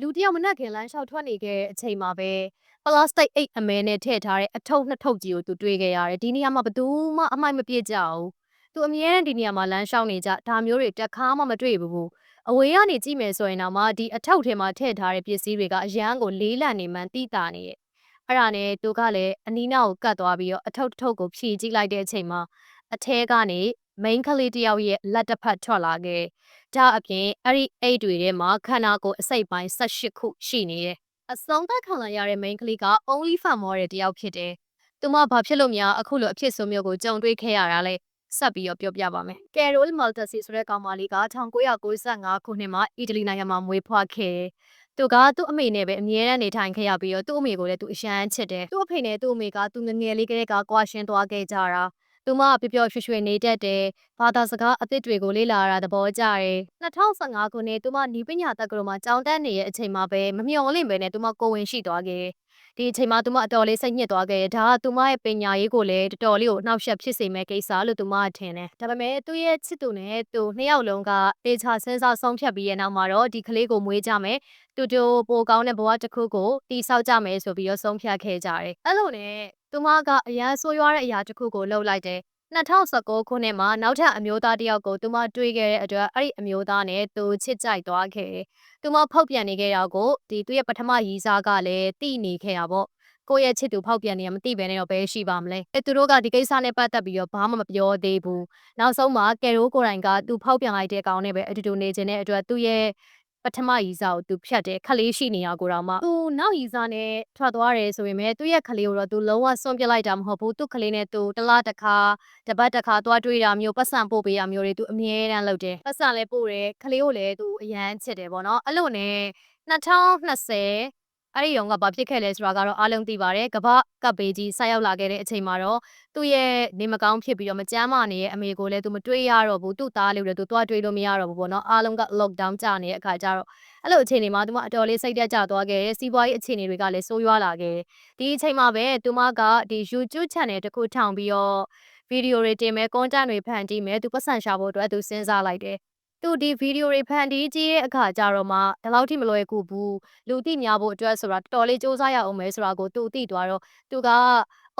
လူတစ်ယောက်မနှက်ခင်လမ်းလျှောက်ထွက်နေခဲ့တဲ့အချိန်မှာပဲပလတ်စတစ်အိတ်အမဲနဲ့ထည့်ထားတဲ့အထုပ်နှစ်ထုပ်ကြီးကိုသူတွေ့ခဲ့ရတယ်ဒီနေရာမှာဘယ်သူမှအမိုက်မပြစ်ကြဘူးသူအမြဲတမ်းဒီနေရာမှာလမ်းလျှောက်နေကြဒါမျိုးတွေတစ်ခါမှမတွေ့ဘူးအဝေးကနေကြည့်မယ်ဆိုရင်တော့မှဒီအထုပ်ထဲမှာထည့်ထားတဲ့ပစ္စည်းတွေကအရန်ကိုလေးလံနေမှန်းသိတာနေရဲ့အဲ့ဒါနဲ့သူကလည်းအနီးနားကိုကတ်သွားပြီးတော့အထုပ်တစ်ထုပ်ကိုဖြီကြည့်လိုက်တဲ့အချိန်မှာအထဲကနေ main ကလေးတစ်ယောက်ရဲ့လက်တစ်ဖက်ထွက်လာခဲ့ဒါအပြင်အဲ့ဒီအိတ်တွေထဲမှာခန္ဓာကိုယ်အစိတ်ပိုင်း18ခုရှိနေတယ်အဆုံးသတ်ခံလာရတဲ့ main ကလေးက only fan မောတဲ့တယောက်ဖြစ်တယ်သူမဘာဖြစ်လို့များအခုလိုအဖြစ်ဆိုးမျိုးကိုကြုံတွေ့ခဲ့ရတာလဲဆက်ပြီးတော့ပြောပြပါမယ်။ Carol Maltese ဆိုတဲ့ကောင်မလေးက1995ခုနှစ်မှာအီတလီနိုင်ငံမှာမွေးဖွားခဲ့တယ်။သူကသူ့အမေနဲ့ပဲအမြဲတမ်းနေထိုင်ခဲ့ရပြီးတော့သူ့အမေကိုလည်းသူအရှမ်းချစ်တယ်။သူ့အဖေနဲ့သူ့အမေကသူငယ်ငယ်လေးကလေးကကွာရှင်းသွားခဲ့ကြတာ။ သူမကပျော်ပျော်ရွှင်ရွှင်နေတတ်တယ်။ဘာသာစကားအသစ်တွေကိုလေ့လာရတာသဘောကျတယ်။2015ခုနှစ်သူမနီးပညာတက္ကသိုလ်မှာကျောင်းတက်နေတဲ့အချိန်မှာပဲမမျှော်လင့်ပဲနဲ့သူမကိုဝင်ရှိသွားခဲ့တယ်။ ဒီအချိန်မှာသူမအတော်လေးစိတ်ညစ်သွားခဲ့တယ်။ဒါကသူမရဲ့ပညာရေးကိုလည်းတော်တော်လေးကိုနှောက်ယှက်ဖြစ်စေမဲ့ကိစ္စလို့သူမကထင်တယ်။ဒါပေမဲ့သူ့ရဲ့ချစ်သူနဲ့သူနှစ်ယောက်လုံးကတေချာစဉ်းစားဆုံးဖြတ်ပြီးရဲ့နောက်မှာတော့ဒီကလေးကိုမွေးကြမယ်။တူတူပိုကောင်းတဲ့ဘဝတစ်ခုကိုတည်ဆောက်ကြမယ်ဆိုပြီးတော့ဆုံးဖြတ်ခဲ့ကြတယ်။အဲ့လိုနဲ့သူမကအရန်ဆိုးရွားတဲ့အရာတစ်ခုကိုလှုပ်လိုက်တယ်။ 2019ခုနှစ်မှာနောက်ထပ်အမျိုးသားတစ်ယောက်ကိုသူမတွေ့ခဲ့တဲ့အတွက်အဲ့ဒီအမျိုးသားနဲ့သူချစ်ကြိုက်သွားခဲ့တယ်။သူမဖောက်ပြန်နေခဲ့တာကိုဒီသူ့ရဲ့ပထမရီစားကလည်းတိနေခဲ့တာပေါ့။ကိုယ့်ရဲ့ချစ်သူဖောက်ပြန်နေရမသိဘဲနဲ့တော့ဘယ်ရှိပါမလဲ။အဲသူတို့ကဒီကိစ္စနဲ့ပတ်သက်ပြီးတော့ဘာမှမပြောသေးဘူး။နောက်ဆုံးမှာကယ်ရိုးကိုယ်တိုင်ကသူဖောက်ပြန်လိုက်တဲ့ကောင်နဲ့ပဲအတူတူနေခြင်းတဲ့အတွက်သူ့ရဲ့ ပထမရီစာကိုသူဖြတ်တယ်ခလေးရှိနေတာကိုတော့မှသူနောက်ရီစာနဲ့ထွက်သွားတယ်ဆိုရင်ပဲသူ့ရဲ့ခလေးကိုတော့သူလုံးဝစွန့်ပစ်လိုက်တာမဟုတ်ဘူးသူ့ခလေးနဲ့သူတစ်လားတစ်ခါတပတ်တစ်ခါသွားတွေ့တာမျိုးပတ်စံပို့ပေးတာမျိုးတွေသူအမြဲတမ်းလုပ်တယ်ပတ်စံလည်းပို့တယ်ခလေးကိုလည်းသူအရန်ချစ်တယ်ပေါ့နော်အဲ့လိုနဲ့2020 အဲ့ဒီရောကဘာဖြစ်ခဲ့လဲဆိုတာကတော့အားလုံးသိပါတယ်ကမ္ဘာကပ်ဘေးကြီးဆက်ရောက်လာခဲ့တဲ့အချိန်မှာတော့သူ့ရဲ့နေမကောင်းဖြစ်ပြီးတော့မကြမ်းမာနေတဲ့အမေကိုလည်းသူမတွေ့ရတော့ဘူးသူ့သားလေးကိုလည်းသူသွားတွေ့လို့မရတော့ဘူးပေါ့နော်အားလုံးက lockdown ကျနေတဲ့အခါကျတော့အဲ့လိုအခြေအနေမှာသူမအတော်လေးစိတ်တက်ကြသွားခဲ့တယ်စီးပွားရေးအခြေအနေတွေကလည်းဆိုးရွားလာခဲ့တယ်ဒီအချိန်မှာပဲသူမကဒီ YouTube channel တစ်ခုထောင်ပြီးတော့ဗီဒီယိုတွေတင်မယ် content တွေဖန်တီးမယ်သူပတ်စံရှာဖို့အတွက်သူစဉ်းစားလိုက်တယ် သူဒီဗီဒီယိုတွေဖန်တီးကြည့်တဲ့အခါကျတော့မှဒီလောက်ထိမလွယ်ကူဘူးလူသိများဖို့အတွက်ဆိုတာတော်တော်လေးစူးစမ်းရအောင်မယ်ဆိုတာကိုသူသိသွားတော့သူက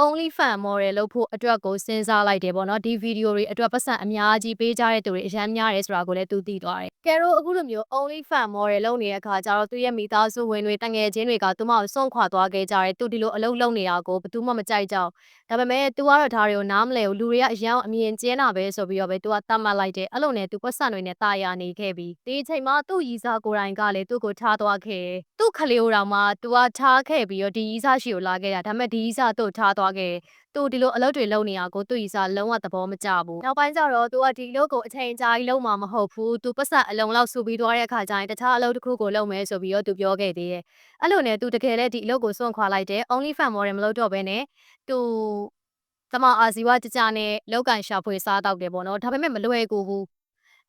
only fan model လုပ်ဖို့အတွက်ကိုစဉ်းစားလိုက်တယ်ပေါ့နော်ဒီဗီဒီယိုတွေအတွက်ပတ်စံအများကြီးပေးကြတဲ့သူတွေအများများတယ်ဆိုတာကိုလည်းသူသိသွားတယ်ကဲတော့အခုလိုမျိုး only fan model လုပ်နေတဲ့အခါကျတော့သူရဲ့မိသားစုဝင်တွေတငယ်ချင်းတွေကသူမကိုစွန့်ခွာသွားခဲ့ကြတယ်သူဒီလိုအလုပ်လုပ်နေတာကိုဘယ်သူမှမကြိုက်ကြဘူးဒါပေမဲ့ तू ကတော့ဒါတွေကိုနားမလဲဘူးလူတွေကအရန်အမြင်ကျင်းတာပဲဆိုပြီးတော့ပဲ तू ကတတ်မှတ်လိုက်တယ်အဲ့လိုနဲ့ तू ပတ်စံတွေနဲ့တာယာနေခဲ့ပြီဒီအချိန်မှာသူ့ရီစာကိုယ်တိုင်ကလည်းသူ့ကိုထားသွားခဲ့တယ်သူ့ခလေးကိုတောင်မှ तू ကထားခဲ့ပြီးတော့ဒီရီစာရှိကိုလာခဲ့တာဒါပေမဲ့ဒီရီစာသူ့ထားသွား းသွားခဲ့သူဒီလိုအလုပ်တွေလုပ်နေတာကိုသူ့ဤစာလုံးဝသဘောမကျဘူးနောက်ပိုင်းကျတော့သူကဒီလုပ်ကိုအချိန်ကြာကြီးလုပ်မှာမဟုတ်ဘူးသူပတ်ဆက်အလုံးလောက်စုပြီးသွားတဲ့အခါကျရင်တခြားအလုပ်တစ်ခုကိုလုပ်မယ်ဆိုပြီးတော့သူပြောခဲ့သေးတယ်အဲ့လိုနဲ့သူတကယ်လည်းဒီအလုပ်ကိုစွန့်ခွာလိုက်တယ် only fan model မလုပ်တော့ဘဲနဲ့သူသမအာဇီဝကြကြနဲ့လောက်ကန်ရှာဖွေစားတောက်တယ်ပေါ့နော်ဒါပေမဲ့မလွယ်ကူဘူး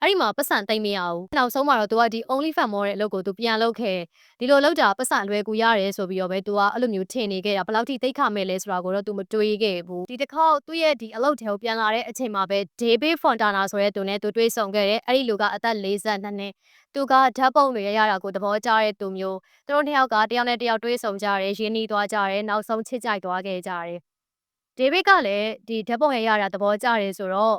အဲ့ဒီမှာပတ်စံသိမ့်မရဘူးနောက်ဆုံးမှာတော့ तू ကဒီ only fan model အလုပ်ကို तू ပြန်လုပ်ခဲ့ဒီလိုလုပ်တာပတ်စံလွယ်ကူရတယ်ဆိုပြီးတော့ပဲ तू ကအဲ့လိုမျိုးထင်နေခဲ့တာဘယ်လောက်ထိသိခမဲ့လဲဆိုတာကိုတော့ तू မတွေးခဲ့ဘူးဒီတစ်ခေါက်သူ့ရဲ့ဒီအလုပ်ထဲကိုပြန်လာတဲ့အချိန်မှာပဲ David Fontana ဆိုတဲ့သူနဲ့ तू တွေ့ဆုံခဲ့တယ်အဲ့ဒီလူကအသက်42နှစ်သူကဓာတ်ပုံတွေရရတာကိုသဘောကျတဲ့သူမျိုးသူတို့နှစ်ယောက်ကတယောက်နဲ့တယောက်တွေ့ဆုံကြတယ်ရင်းနှီးသွားကြတယ်နောက်ဆုံးချစ်ကြိုက်သွားခဲ့ကြတယ်ဒေးဗစ်ကလည်းဒီဓာတ်ပုံရရတာသဘောကျတယ်ဆိုတော့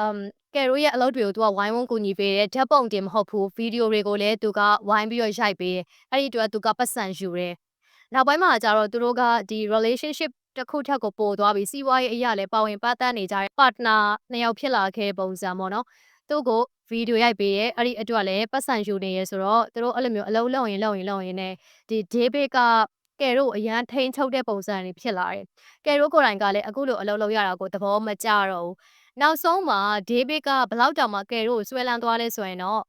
အမ်ကယ်ရိုရဲ့အလုပ်တွေကိုသူကဝိုင်းဝန်းကူညီပေးတယ်ဓာတ်ပုံတင်မဟုတ်ဘူးဗီဒီယိုတွေကိုလည်းသူကဝိုင်းပြီးတော့ရိုက်ပေးတယ်အဲ့ဒီအတွက်သူကပတ်စံယူတယ်နောက်ပိုင်းမှာကျတော့သူတို့ကဒီ relationship တစ်ခုထက်ကိုပို့သွားပြီးစီးပွားရေးအရာလည်းပါဝင်ပတ်သက်နေကြတဲ့ partner နှစ်ယောက်ဖြစ်လာခဲ့ပုံစံပေါ့နော်သူ့ကိုဗီဒီယိုရိုက်ပေးရဲအဲ့ဒီအတွက်လည်းပတ်စံယူနေရဲဆိုတော့သူတို့အဲ့လိုမျိုးအလုံးလုံးရင်လုံးရင်လုံးရင်နဲ့ဒီ David ကကယ်တို့အရန်ထိန်ချုပ်တဲ့ပုံစံတွေဖြစ်လာတယ်။ကယ်တို့ကိုယ်တိုင်ကလည်းအခုလိုအလုပ်လုပ်ရတာကိုသဘောမကျတော့ဘူး။ နောက်ဆုံးမှာဒေးဗစ်ကဘလောက်တောင်မှကယ်တို့ကိုဆွဲလန်းသွားလဲဆိုရင်တော့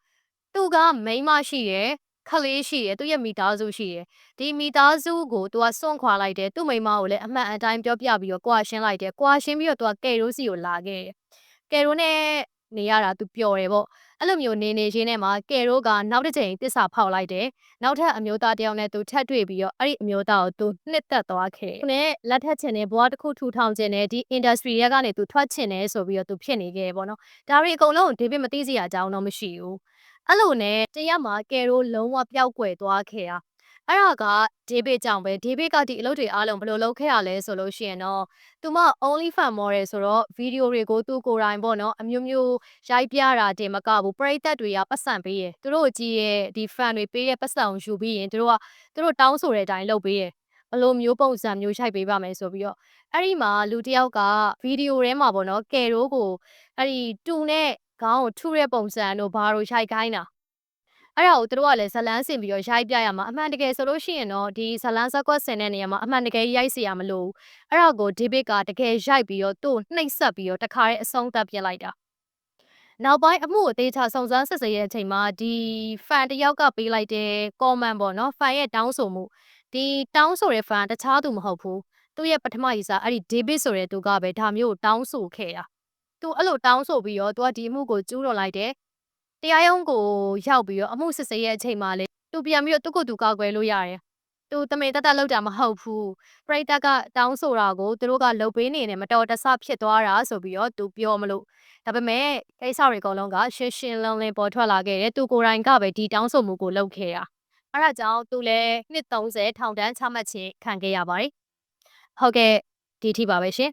သူကမိန်းမရှိရယ်ခလေးရှိရယ်သူရဲ့မိသားစုရှိရယ်ဒီမိသားစုကိုသူကစွန့်ခွာလိုက်တယ်သူ့မိန်းမကိုလည်းအမှန်အတိုင်းပြောပြပြီးတော့ကွာရှင်းလိုက်တယ်ကွာရှင်းပြီးတော့သူကကယ်ရိုးစီကိုလာခဲ့တယ်ကယ်ရိုးနဲ့ နေရတာသူပျော်တယ်ပေါ့အဲ့လိုမျိုးနေနေချင်းနဲ့မှာကယ်ရိုးကနောက်တစ်ချိန်တစ္ဆာဖောက်လိုက်တယ်နောက်ထပ်အမျိုးသားတစ်ယောက်နဲ့သူထပ်တွေ့ပြီးတော့အဲ့ဒီအမျိုးသားကိုသူနှစ်သက်သွားခဲ့သူနဲ့လက်ထက်ချင်တဲ့ဘဝတစ်ခုထူထောင်ချင်တဲ့ဒီ industry ရဲ့ကနေသူထွက်ချင်တယ်ဆိုပြီးတော့သူဖြစ်နေခဲ့ပေါ့နော်ဒါတွေအကုန်လုံးဒေးဗစ်မသိစရာအကြောင်းတော့မရှိဘူးအဲ့လိုနဲ့တရက်မှာကယ်ရိုလုံးဝပျောက်ကွယ်သွားခဲ့တာ အဲ့ဒါကဒေးဗစ်ကြောင့်ပဲဒေးဗစ်ကဒီအလုပ်တွေအားလုံးဘယ်လိုလုပ်ခဲ့ရလဲဆိုလို့ရှိရင်တော့သူမ only fan model ဆိုတော့ဗီဒီယိုတွေကိုသူကိုယ်တိုင်ပေါ့နော်အမျိုးမျိုးရိုက်ပြတာတင်မကဘူးပရိသတ်တွေကပတ်စံပေးရယ်သူတို့ကြည့်ရဲ့ဒီ fan တွေပေးတဲ့ပတ်စံကိုယူပြီးရင်သူတို့ကသူတို့တောင်းဆိုတဲ့အတိုင်းလုပ်ပေးရယ်ဘယ်လိုမျိုးပုံစံမျိုးရိုက်ပေးပါမယ်ဆိုပြီးတော့အဲ့ဒီမှာလူတစ်ယောက်ကဗီဒီယိုထဲမှာပေါ့နော်ကယ်ရိုကိုအဲ့ဒီတူနဲ့ခေါင်းကိုထုတဲ့ပုံစံတို့ဘာလို့ရိုက်ခိုင်းတာ အဲ့ဒါကိုသူတို့ကလည်းဇလန်းဆင်ပြီးတော့ရိုက်ပြရမှာအမှန်တကယ်ဆိုလို့ရှိရင်တော့ဒီဇလန်းဇက်ကွက်ဆင်တဲ့နေရာမှာအမှန်တကယ်ရိုက်စီရမလို့အဲ့ဒါကိုဒေးဗစ်ကတကယ်ရိုက်ပြီးတော့သူ့နှိပ်စက်ပြီးတော့တခါရဲအဆုံးသတ်ပြလိုက်တာနောက်ပိုင်းအမှုအသေးချစုံစမ်းစစ်ဆေးရတဲ့အချိန်မှာဒီဖန်တယောက်ကပေးလိုက်တဲ့ comment ပေါ့နော်ဖန်ရဲ့တောင်းဆိုမှုဒီတောင်းဆိုတဲ့ဖန်တခြားသူမဟုတ်ဘူးသူ့ရဲ့ပထမရေးစာအဲ့ဒီ David ဆိုတဲ့သူကပဲဒါမျိုးတောင်းဆိုခဲ့တာသူအဲ့လိုတောင်းဆိုပြီးတော့သူကဒီအမှုကိုကျူးလွန်လိုက်တယ် တရားရုံးကိုရောက်ပြီးတော့အမှုစစ်ဆေးရဲ့အချိန်မှာလေသူပြန်ပြီးတော့သူ့ကိုယ်သူကောက်ွယ်လို့ရတယ်သူတမင်တက်တက်လောက်တာမဟုတ်ဘူးပရိသတ်ကတောင်းဆိုတာကိုသူတို့ကလှုပ်ပေးနေတယ်မတော်တဆဖြစ်သွားတာဆိုပြီးတော့သူပြောမလို့ဒါပေမဲ့ကိစ္စတွေအကုန်လုံးကရှင်းရှင်းလင်းလင်းပေါ်ထွက်လာခဲ့တယ်သူကိုယ်တိုင်ကပဲဒီတောင်းဆိုမှုကိုလုပ်ခဲ့တာအဲ့ဒါကြောင့်သူလည်းနှစ်30ထောင်တန်းချမှတ်ခြင်းခံခဲ့ရပါတယ်ဟုတ်ကဲ့ဒီထိပါပဲရှင်